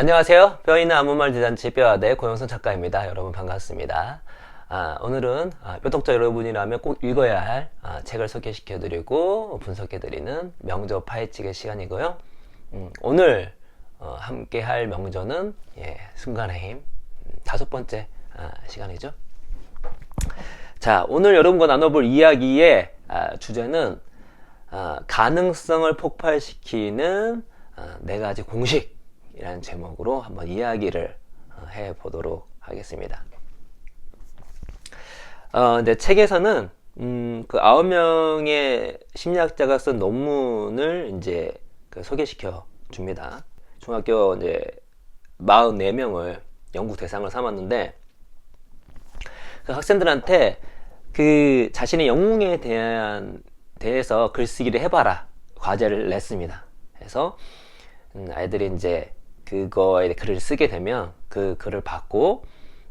안녕하세요. 뼈 있는 아무 말 대잔치 뼈아대 고영선 작가입니다. 여러분 반갑습니다. 아, 오늘은 아, 뼈독자 여러분이라면 꼭 읽어야 할 아, 책을 소개시켜드리고 분석해드리는 명저 파헤치기 시간이고요. 음, 오늘 어, 함께 할 명저는 예, 순간의 힘 음, 다섯 번째 아, 시간이죠. 자, 오늘 여러분과 나눠볼 이야기의 아, 주제는 아, 가능성을 폭발시키는 아, 네 가지 공식 이라는 제목으로 한번 이야기를 어, 해 보도록 하겠습니다. 어, 내 책에서는 음, 그 아홉 명의 심리학자가 쓴 논문을 이제 그 소개시켜 줍니다. 중학교 이제 44명을 연구 대상을 삼았는데 그 학생들한테 그 자신의 영웅에 대한 대해서 글쓰기를 해봐라 과제를 냈습니다. 그래서 음, 아이들이 이제 그거에 글을 쓰게 되면 그 글을 받고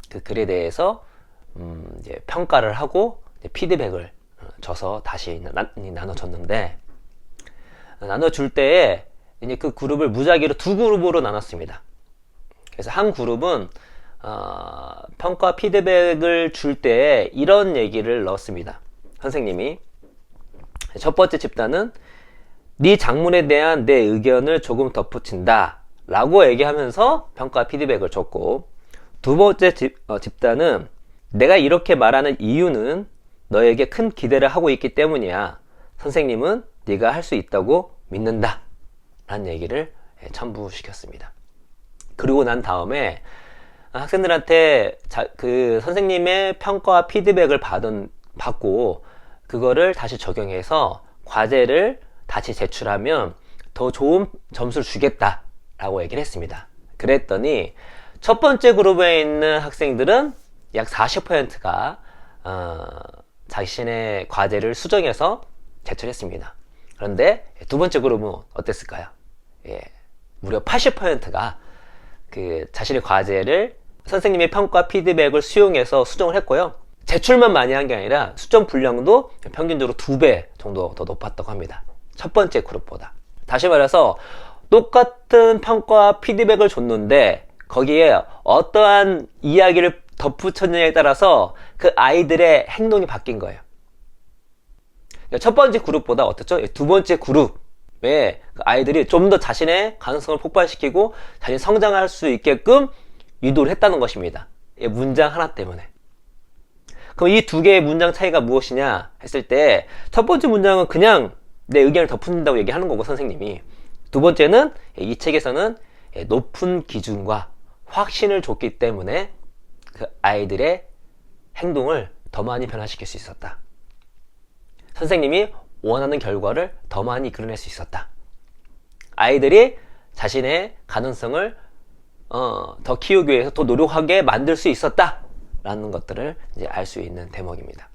그 글에 대해서 음, 이제 평가를 하고 이제 피드백을 어, 줘서 다시 나, 나눠줬는데 어, 나눠줄 때에 이제 그 그룹을 무작위로 두 그룹으로 나눴습니다. 그래서 한 그룹은 어, 평가 피드백을 줄 때 이런 얘기를 넣었습니다. 선생님이 첫 번째 집단은 네 장문에 대한 내 의견을 조금 덧붙인다 라고 얘기하면서 평가 피드백을 줬고 두 번째 집, 어, 집단은 내가 이렇게 말하는 이유는 너에게 큰 기대를 하고 있기 때문이야. 선생님은 네가 할 수 있다고 믿는다. 라는 얘기를 예, 첨부시켰습니다. 그리고 난 다음에 학생들한테 자, 그 선생님의 평가와 피드백을 받은, 받고 그거를 다시 적용해서 과제를 다시 제출하면 더 좋은 점수를 주겠다 라고 얘기를 했습니다. 그랬더니 첫 번째 그룹에 있는 학생들은 약 40%가 어, 자신의 과제를 수정해서 제출했습니다. 그런데 두 번째 그룹은 어땠을까요? 예, 무려 80%가 그 자신의 과제를 선생님의 평가 피드백을 수용해서 수정을 했고요. 제출만 많이 한 게 아니라 수정 분량도 평균적으로 두 배 정도 더 높았다고 합니다. 첫 번째 그룹보다. 다시 말해서 똑같은 평가 피드백을 줬는데 거기에 어떠한 이야기를 덧붙였느냐에 따라서 그 아이들의 행동이 바뀐 거예요. 그러니까 첫 번째 그룹보다 어떻죠? 두 번째 그룹에 그 아이들이 좀 더 자신의 가능성을 폭발시키고 자신이 성장할 수 있게끔 유도를 했다는 것입니다. 문장 하나 때문에. 그럼 이 두 개의 문장 차이가 무엇이냐 했을 때 첫 번째 문장은 그냥 내 의견을 덧붙는다고 얘기하는 거고 선생님이 두 번째는 이 책에서는 높은 기준과 확신을 줬기 때문에 그 아이들의 행동을 더 많이 변화시킬 수 있었다. 선생님이 원하는 결과를 더 많이 이끌어낼 수 있었다. 아이들이 자신의 가능성을 어, 더 키우기 위해서 더 노력하게 만들 수 있었다. 라는 것들을 이제 알 수 있는 대목입니다.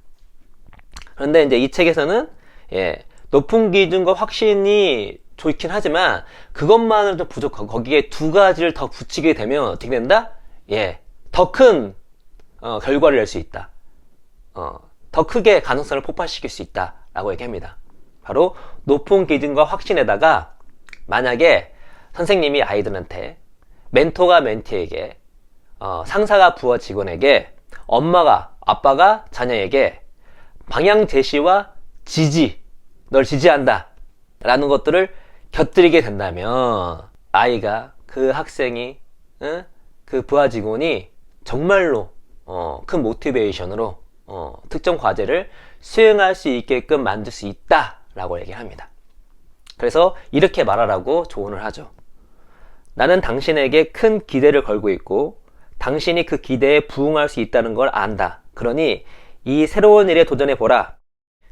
그런데 이제 이 책에서는 예, 높은 기준과 확신이 좋긴 하지만 그것만은 좀 부족하고 거기에 두 가지를 더 붙이게 되면 어떻게 된다? 예, 더큰 어, 결과를 낼 수 있다. 어, 더 크게 가능성을 폭발시킬 수 있다라고 얘기합니다. 바로 높은 기준과 확신에다가 만약에 선생님이 아이들한테 멘토가 멘티에게 어, 상사가 부하 직원에게 엄마가 아빠가 자녀에게 방향 제시와 지지 널 지지한다 라는 것들을 곁들이게 된다면 아이가 그 학생이 응? 그 부하 직원이 정말로 어, 큰 모티베이션으로 어, 특정 과제를 수행할 수 있게끔 만들 수 있다 라고 얘기를 합니다 그래서 이렇게 말하라고 조언을 하죠 나는 당신에게 큰 기대를 걸고 있고 당신이 그 기대에 부응할 수 있다는 걸 안다. 그러니 이 새로운 일에 도전해 보라.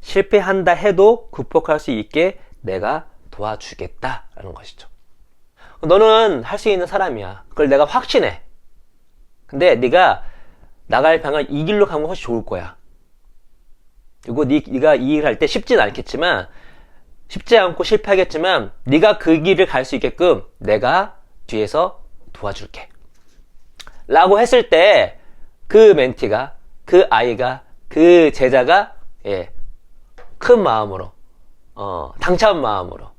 실패한다 해도 극복할 수 있게 내가 도와주겠다. 라는 것이죠. 너는 할 수 있는 사람이야. 그걸 내가 확신해. 근데 네가 나갈 방은 이 길로 가면 훨씬 좋을 거야. 그리고 네, 네가 이 일을 할 때 쉽진 않겠지만 쉽지 않고 실패하겠지만 네가 그 길을 갈 수 있게끔 내가 뒤에서 도와줄게. 라고 했을 때 그 멘티가 그 아이가 그 제자가 예, 큰 마음으로 어, 당찬 마음으로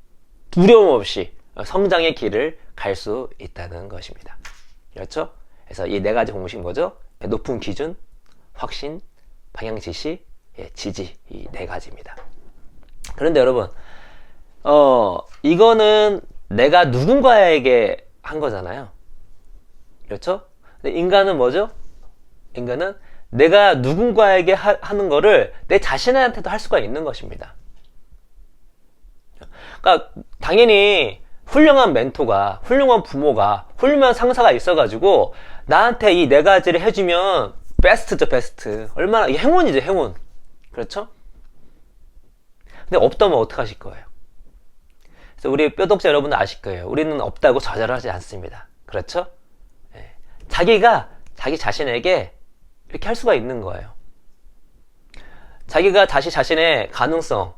두려움 없이 성장의 길을 갈 수 있다는 것입니다. 그렇죠? 그래서 이 네 가지 공식인 거죠. 높은 기준, 확신, 방향 지시, 예, 지지 이 네 가지입니다. 그런데 여러분, 어 이거는 내가 누군가에게 한 거잖아요. 그렇죠? 인간은 뭐죠? 인간은 내가 누군가에게 하, 하는 거를 내 자신한테도 할 수가 있는 것입니다. 그러니까 당연히 훌륭한 멘토가, 훌륭한 부모가, 훌륭한 상사가 있어가지고 나한테 이 네 가지를 해주면 베스트죠, 베스트. 얼마나 행운이죠, 행운. 그렇죠? 근데 없다면 어떡하실 거예요? 그래서 우리 뼈독자 여러분들 아실 거예요. 우리는 없다고 좌절하지 않습니다. 그렇죠? 예. 자기가 자기 자신에게 이렇게 할 수가 있는 거예요. 자기가 다시 자신의 가능성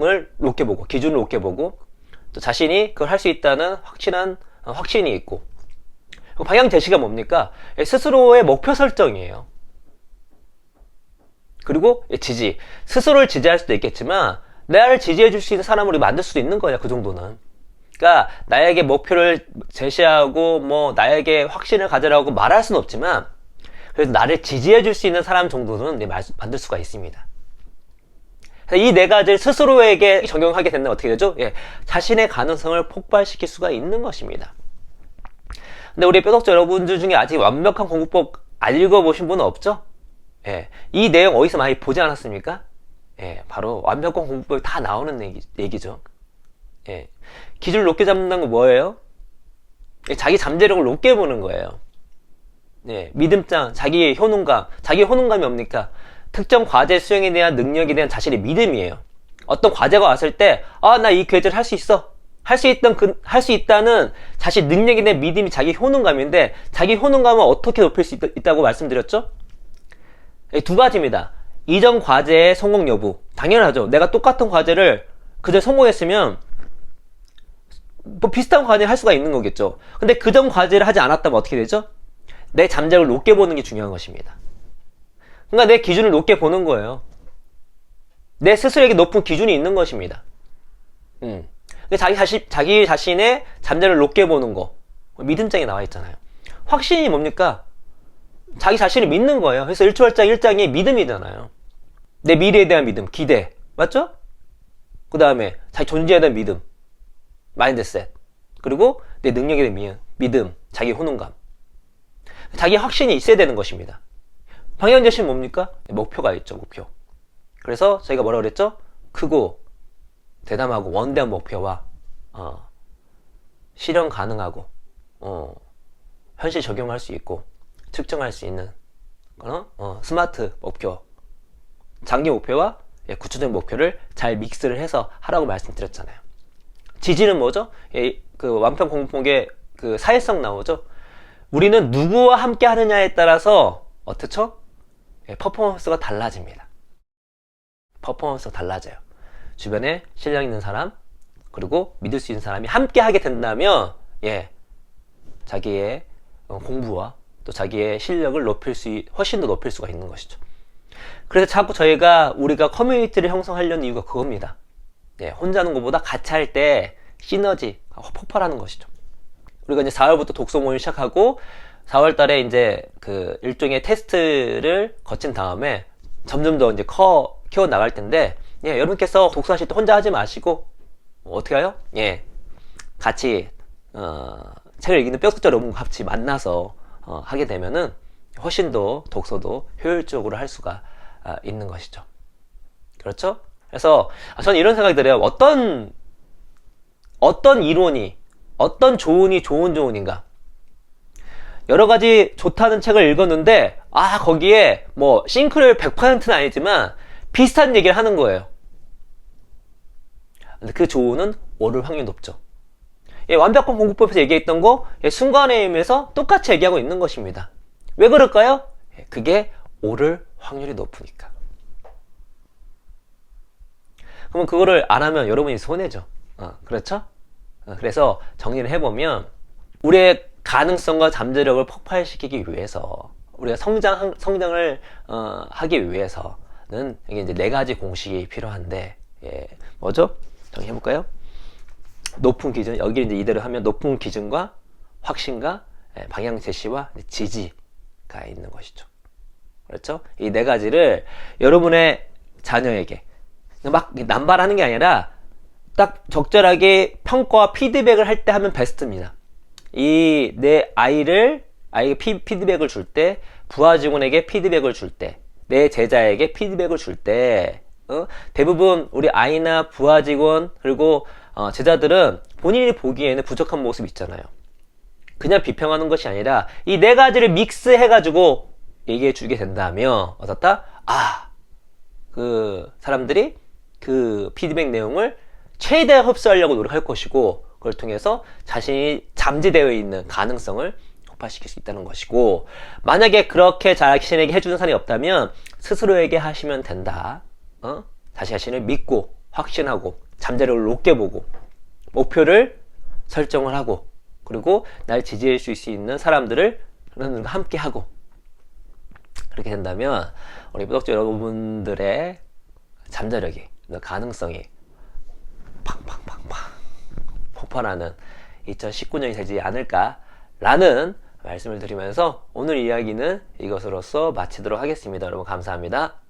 을 높게 보고, 기준을 높게 보고, 또 자신이 그걸 할 수 있다는 확신한, 어, 확신이 있고, 방향 제시가 뭡니까? 예, 스스로의 목표 설정이에요. 그리고 예, 지지. 스스로를 지지할 수도 있겠지만, 나를 지지해 줄 수 있는 사람을 만들 수도 있는 거야, 그 정도는. 그러니까, 나에게 목표를 제시하고, 뭐, 나에게 확신을 가져라고 말할 수는 없지만, 그래서 나를 지지해 줄 수 있는 사람 정도는 만들 수가 있습니다. 이 네 가지를 스스로에게 적용하게 되면 어떻게 되죠? 예, 자신의 가능성을 폭발시킬 수가 있는 것입니다. 근데 우리 뼈덕자 여러분들 중에 아직 완벽한 공부법 안 읽어보신 분은 없죠? 예, 이 내용 어디서 많이 보지 않았습니까? 예, 바로 완벽한 공부법이 다 나오는 얘기, 얘기죠. 예, 기준을 높게 잡는 건 뭐예요? 예, 자기 잠재력을 높게 보는 거예요. 예, 믿음장, 자기의 효능감, 자기의 효능감이 뭡니까? 특정 과제 수행에 대한 능력에 대한 자신의 믿음이에요. 어떤 과제가 왔을 때, 아, 나 이 과제를 할 수 있어. 할 수 있던 그, 할 수 있다는 자신 능력에 대한 믿음이 자기 효능감인데, 자기 효능감을 어떻게 높일 수 있, 다고 말씀드렸죠? 예, 두 가지입니다. 이전 과제의 성공 여부. 당연하죠. 내가 똑같은 과제를 그저 성공했으면, 뭐 비슷한 과제를 할 수가 있는 거겠죠. 근데 그전 과제를 하지 않았다면 어떻게 되죠? 내 잠재력을 높게 보는 게 중요한 것입니다. 그러니까 내 기준을 높게 보는 거예요. 내 스스로에게 높은 기준이 있는 것입니다. 음. 근데 자기 자신, 자기 자신의 잠재력을 높게 보는 거. 믿음장에 나와 있잖아요. 확신이 뭡니까? 자기 자신을 믿는 거예요. 그래서 1초월장 1장이 믿음이잖아요. 내 미래에 대한 믿음, 기대. 맞죠? 그 다음에 자기 존재에 대한 믿음, 마인드셋. 그리고 내 능력에 대한 미- 믿음, 자기 호능감. 자기 확신이 있어야 되는 것입니다. 방향 제시는 뭡니까? 목표가 있죠, 목표. 그래서 저희가 뭐라 그랬죠? 크고 대담하고 원대한 목표와 어, 실현 가능하고 어, 현실 적용할 수 있고 측정할 수 있는 어? 어, 스마트 목표, 장기 목표와 예, 구체적인 목표를 잘 믹스를 해서 하라고 말씀드렸잖아요. 지지는 뭐죠? 예, 그 완편 공복의 그 사회성 나오죠? 우리는 누구와 함께 하느냐에 따라서 어떻죠? 예, 퍼포먼스가 달라집니다. 퍼포먼스가 달라져요. 주변에 실력 있는 사람 그리고 믿을 수 있는 사람이 함께 하게 된다면 예 자기의 어, 공부와 또 자기의 실력을 높일 수 있- 훨씬 더 높일 수가 있는 것이죠. 그래서 자꾸 저희가 우리가 커뮤니티를 형성하려는 이유가 그겁니다. 예, 혼자 하는 것보다 같이 할 때 시너지 폭발하는 것이죠. 우리가 이제 4월부터 독서 모임 시작하고 4월 달에 이제 그 일종의 테스트를 거친 다음에 점점 더 이제 커, 키워 나갈 텐데, 예, 여러분께서 독서하실 때 혼자 하지 마시고, 뭐 어떻게 해요? 예, 같이, 어, 책을 읽는 뼈속자 여러분 같이 만나서, 어, 하게 되면은 훨씬 더 독서도 효율적으로 할 수가 아, 있는 것이죠. 그렇죠? 그래서 아, 저는 이런 생각이 들어요. 어떤 어떤 이론이, 어떤 조언이 좋은 조언인가? 여러 가지 좋다는 책을 읽었는데, 아, 거기에 뭐, 싱크를 100%는 아니지만, 비슷한 얘기를 하는 거예요. 근데 그 조언은 옳을 확률이 높죠. 예, 완벽한 공부법에서 얘기했던 거, 예, 순간의 의미에서 똑같이 얘기하고 있는 것입니다. 왜 그럴까요? 예, 그게 옳을 확률이 높으니까. 그러면 그거를 안 하면 여러분이 손해죠. 어, 그렇죠? 어, 그래서 정리를 해보면 우리의 가능성과 잠재력을 폭발시키기 위해서 우리가 성장 성장을 어, 하기 위해서는 이게 이제 네 가지 공식이 필요한데 예, 뭐죠? 정리해 볼까요? 높은 기준 여기 이제 이대로 하면 높은 기준과 확신과 예, 방향 제시와 지지가 있는 것이죠. 그렇죠? 이 네 가지를 여러분의 자녀에게 막 남발하는 게 아니라 딱 적절하게 평가와 피드백을 할 때 하면 베스트입니다. 이 내 아이를 아이에게 피, 피드백을 줄 때, 부하 직원에게 피드백을 줄 때, 내 제자에게 피드백을 줄 때, 어? 대부분 우리 아이나 부하 직원 그리고 어, 제자들은 본인이 보기에는 부족한 모습이 있잖아요. 그냥 비평하는 것이 아니라 이 네 가지를 믹스해 가지고 얘기해 주게 된다면 어떻다? 아, 그 사람들이 그 피드백 내용을 최대한 흡수하려고 노력할 것이고 그걸 통해서 자신이 잠재되어 있는 가능성을 폭발시킬 수 있다는 것이고 만약에 그렇게 자신에게 해주는 사람이 없다면 스스로에게 하시면 된다. 어? 자신 자신을 믿고 확신하고 잠재력을 높게 보고 목표를 설정을 하고 그리고 날 지지해 줄 수 있는 사람들을 함께 하고 그렇게 된다면 우리 구독자 여러분들의 잠재력이 가능성이 팡팡팡팡 폭발하는 2019년이 되지 않을까라는 말씀을 드리면서 오늘 이야기는 이것으로서 마치도록 하겠습니다. 여러분 감사합니다.